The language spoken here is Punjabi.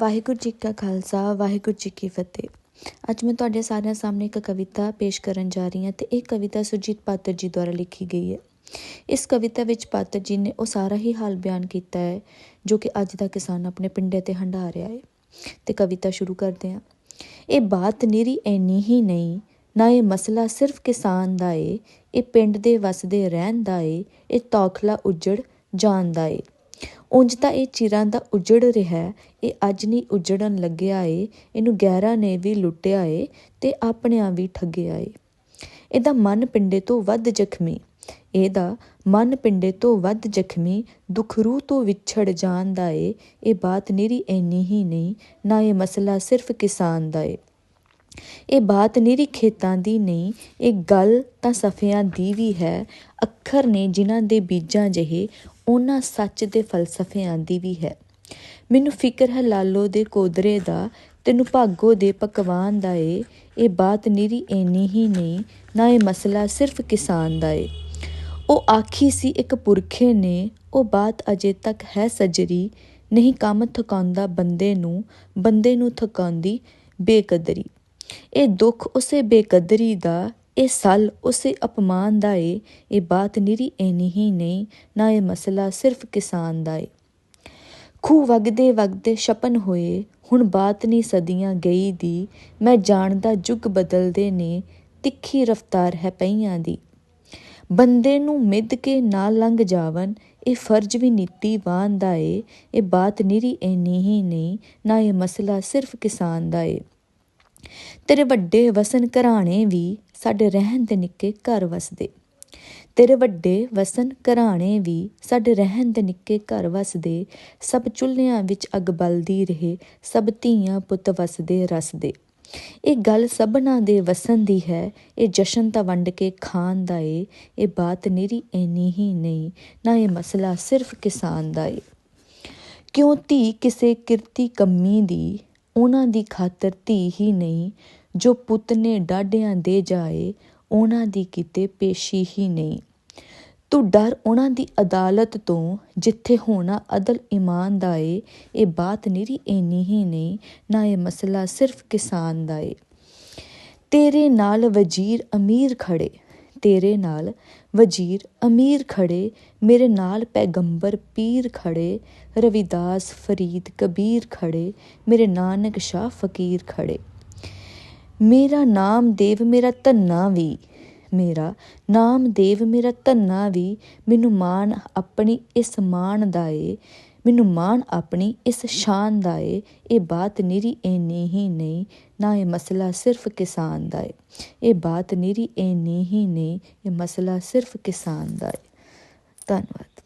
ਵਾਹਿਗੁਰੂ ਜੀ ਕਾ ਖਾਲਸਾ, ਵਾਹਿਗੁਰੂ ਜੀ ਕੀ ਫਤਿਹ। ਅੱਜ ਮੈਂ ਤੁਹਾਡੇ ਸਾਰਿਆਂ ਸਾਹਮਣੇ ਇੱਕ ਕਵਿਤਾ ਪੇਸ਼ ਕਰਨ ਜਾ ਰਹੀ ਹਾਂ ਤੇ ਇਹ ਕਵਿਤਾ ਸੁਰਜੀਤ ਪਾਤਰ ਜੀ ਦੁਆਰਾ ਲਿਖੀ ਗਈ ਹੈ। ਇਸ ਕਵਿਤਾ ਵਿੱਚ ਪਾਤਰ ਜੀ ਨੇ ਉਹ ਸਾਰਾ ਹੀ ਹਾਲ ਬਿਆਨ ਕੀਤਾ ਹੈ, ਜੋ ਕਿ ਅੱਜ ਦਾ ਕਿਸਾਨ ਆਪਣੇ ਪਿੰਡੇ ਤੇ ਹੰਢਾ ਰਿਹਾ ਹੈ। ਤੇ ਕਵਿਤਾ ਸ਼ੁਰੂ ਕਰਦੇ ਹਾਂ। ਇਹ ਬਾਤ ਨਿਰੀ ਐਨੀ ਹੀ ਨਹੀਂ, ਨਾ ਇਹ ਮਸਲਾ ਸਿਰਫ ਕਿਸਾਨ ਦਾ ਏ, ਇਹ ਪਿੰਡ ਦੇ ਵਸਦੇ ਰਹਿਣ ਦਾ ਏ, ਇਹ ਤੌਖਲਾ ਉਜੜ ਜਾਣ ਦਾ ਏ। ਉਂਝ ਤਾਂ ਇਹ ਚਿਰਾਂ ਦਾ ਉੱਜੜ ਰਿਹਾ ਇਹ ਅੱਜ ਨਹੀਂ ਉੱਜੜਨ ਲੱਗਿਆ ਏ, ਇਹਨੂੰ ਗਹਿਰਾ ਨੇ ਵੀ ਲੁੱਟਿਆ ਏ ਤੇ ਆਪਣਿਆਂ ਵੀ ਠੱਗਿਆ ਏ। ਇਹਦਾ ਮਨ ਪਿੰਡੇ ਤੋਂ ਵੱਧ ਜ਼ਖਮੀ, ਇਹਦਾ ਮਨ ਪਿੰਡੇ ਤੋਂ ਵੱਧ ਜ਼ਖਮੀ ਦੁਖਰੂ ਤੋਂ ਵਿਛੜ ਜਾਣ ਦਾ ਏ, ਇਹ ਬਾਤ ਨਿਰੀ ਐਨੀ ਹੀ ਨਹੀਂ, ਨਾ ਇਹ ਮਸਲਾ ਸਿਰਫ ਕਿਸਾਨ ਦਾ ਏ। ਇਹ ਬਾਤ ਨਿਰੀ ਖੇਤਾਂ ਦੀ ਨਹੀਂ, ਇਹ ਗੱਲ ਤਾਂ ਸਫਿਆਂ ਦੀ ਵੀ ਹੈ। ਅੱਖਰ ਨੇ ਜਿਨ੍ਹਾਂ ਦੇ ਬੀਜਾਂ ਜਿਹੇ, ਉਹਨਾਂ ਸੱਚ ਦੇ ਫਲਸਫਿਆਂ ਦੀ ਵੀ ਹੈ। ਮੈਨੂੰ ਫਿਕਰ ਹੈ ਲਾਲੋ ਦੇ ਕੋਦਰੇ ਦਾ, ਤੈਨੂੰ ਭਾਗੋ ਦੇ ਪਕਵਾਨ ਦਾ ਏ। ਇਹ ਬਾਤ ਨਿਰੀ ਐਨੀ ਹੀ ਨਹੀਂ, ਨਾ ਇਹ ਮਸਲਾ ਸਿਰਫ ਕਿਸਾਨ ਦਾ ਏ। ਉਹ ਆਖੀ ਸੀ ਇੱਕ ਪੁਰਖੇ ਨੇ, ਉਹ ਬਾਤ ਅਜੇ ਤੱਕ ਹੈ ਸਜਰੀ। ਨਹੀਂ ਕੰਮ ਥਕਾਉਂਦਾ ਬੰਦੇ ਨੂੰ ਬੰਦੇ ਨੂੰ ਥਕਾਉਂਦੀ ਬੇਕਦਰੀ। ਇਹ ਦੁੱਖ ਉਸੇ ਬੇਕਦਰੀ ਦਾ, ਇਹ ਸਲ ਉਸੇ ਅਪਮਾਨ ਦਾ ਏ। ਇਹ ਬਾਤ ਨਿਰੀ ਐਨੀ ਹੀ ਨਹੀਂ, ਨਾ ਇਹ ਮਸਲਾ ਸਿਰਫ ਕਿਸਾਨ ਦਾ ਏ। ਖੂ ਵਗਦੇ ਵਗਦੇ ਛਪਨ ਹੋਏ, ਹੁਣ ਬਾਤ ਨਹੀਂ ਸਦੀਆਂ ਗਈ ਦੀ। ਮੈਂ ਜਾਣਦਾ ਜੁਗ ਬਦਲਦੇ ਨੇ, ਤਿੱਖੀ ਰਫਤਾਰ ਹੈ ਪਈਆਂ ਦੀ। ਬੰਦੇ ਨੂੰ ਮਿੱਧ ਕੇ ਨਾ ਲੰਘ ਜਾਵਨ, ਇਹ ਫਰਜ਼ ਵੀ ਨੀਤੀਵਾਨ ਦਾ ਏ। ਇਹ ਬਾਤ ਨਿਰੀ ਐਨੀ ਹੀ ਨਹੀਂ, ਨਾ ਇਹ ਮਸਲਾ ਸਿਰਫ ਕਿਸਾਨ ਦਾ ਏ। ਤੇਰੇ ਵੱਡੇ ਵਸਨ ਘਰਾਣੇ ਵੀ ਸਾਡੇ ਰਹਿਣ ਦੇ ਨਿੱਕੇ ਘਰ ਵਸਦੇ। ਤੇਰੇ ਵੱਡੇ ਵਸਨ ਘਰਾਣੇ ਵੀ ਸਾਡੇ ਰਹਿਣ ਦੇ ਨਿੱਕੇ ਘਰ ਵਸਦੇ। ਸਭ ਚੁੱਲ੍ਹਿਆਂ ਵਿੱਚ ਅੱਗ ਬਲਦੀ ਰਹੇ, ਸਭ ਧੀਆਂ ਪੁੱਤ ਵਸਦੇ ਰਸਦੇ। ਇਹ ਗੱਲ ਸਭਨਾ ਦੇ ਵਸਨ ਦੀ ਹੈ, ਇਹ ਜਸ਼ਨ ਤਾਂ ਵੰਡ ਕੇ ਖਾਣ ਦਾ ਏ, ਇਹ ਬਾਤ ਨਿਰੀ ਐਨੀ ਹੀ ਨਹੀਂ, ਨਾ ਇਹ ਮਸਲਾ ਸਿਰਫ ਕਿਸਾਨ ਦਾ ਏ। ਕਿਉਂ ਧੀ ਕਿਸੇ ਕਿਰਤੀ ਕੰਮੀ ਦੀ ਉਹਨਾਂ ਦੀ ਖਾਤਰ ਧੀ ਹੀ ਨਹੀਂ, ਜੋ ਪੁੱਤ ਨੇ ਡਾਢਿਆਂ ਦੇ ਜਾਏ, ਉਹਨਾਂ ਦੀ ਕਿਤੇ ਪੇਸ਼ੀ ਹੀ ਨਹੀਂ। ਤੂੰ ਡਰ ਉਹਨਾਂ ਦੀ ਅਦਾਲਤ ਤੋਂ, ਜਿੱਥੇ ਹੋਣਾ ਅਦਲ ਇਮਾਨ ਦਾ ਏ, ਇਹ ਬਾਤ ਨਿਰੀ ਇੰਨੀ ਹੀ ਨਹੀਂ, ਨਾ ਇਹ ਮਸਲਾ ਸਿਰਫ ਕਿਸਾਨ ਦਾ ਏ। ਤੇਰੇ ਨਾਲ ਵਜ਼ੀਰ ਅਮੀਰ ਖੜੇ ਤੇਰੇ ਨਾਲ ਵਜ਼ੀਰ ਅਮੀਰ ਖੜੇ ਮੇਰੇ ਨਾਲ ਪੈਗੰਬਰ ਪੀਰ ਖੜੇ ਰਵਿਦਾਸ ਫਰੀਦ ਕਬੀਰ ਖੜੇ ਮੇਰੇ ਨਾਨਕ ਸ਼ਾਹ ਫਕੀਰ ਖੜੇ ਮੇਰਾ ਨਾਮ ਦੇਵ, ਮੇਰਾ ਧੰਨਾ ਵੀ, ਮੇਰਾ ਨਾਮ ਦੇਵ, ਮੇਰਾ ਧੰਨਾ ਵੀ, ਮੈਨੂੰ ਮਾਣ ਆਪਣੀ ਇਸ ਮਾਣ ਦਾ ਏ। ਮੈਨੂੰ ਮਾਣ ਆਪਣੀ, ਇਸ ਸ਼ਾਨ ਦਾ ਏ। ਇਹ ਬਾਤ ਨਿਰੀ ਐਨੀ ਹੀ ਨਹੀਂ ਨਾ ਇਹ ਮਸਲਾ ਸਿਰਫ ਕਿਸਾਨ ਦਾ ਏ। ਇਹ ਬਾਤ ਨਿਰੀ ਐਨੀ ਹੀ ਨਹੀਂ ਇਹ ਮਸਲਾ ਸਿਰਫ ਕਿਸਾਨ ਦਾ ਏ। ਧੰਨਵਾਦ।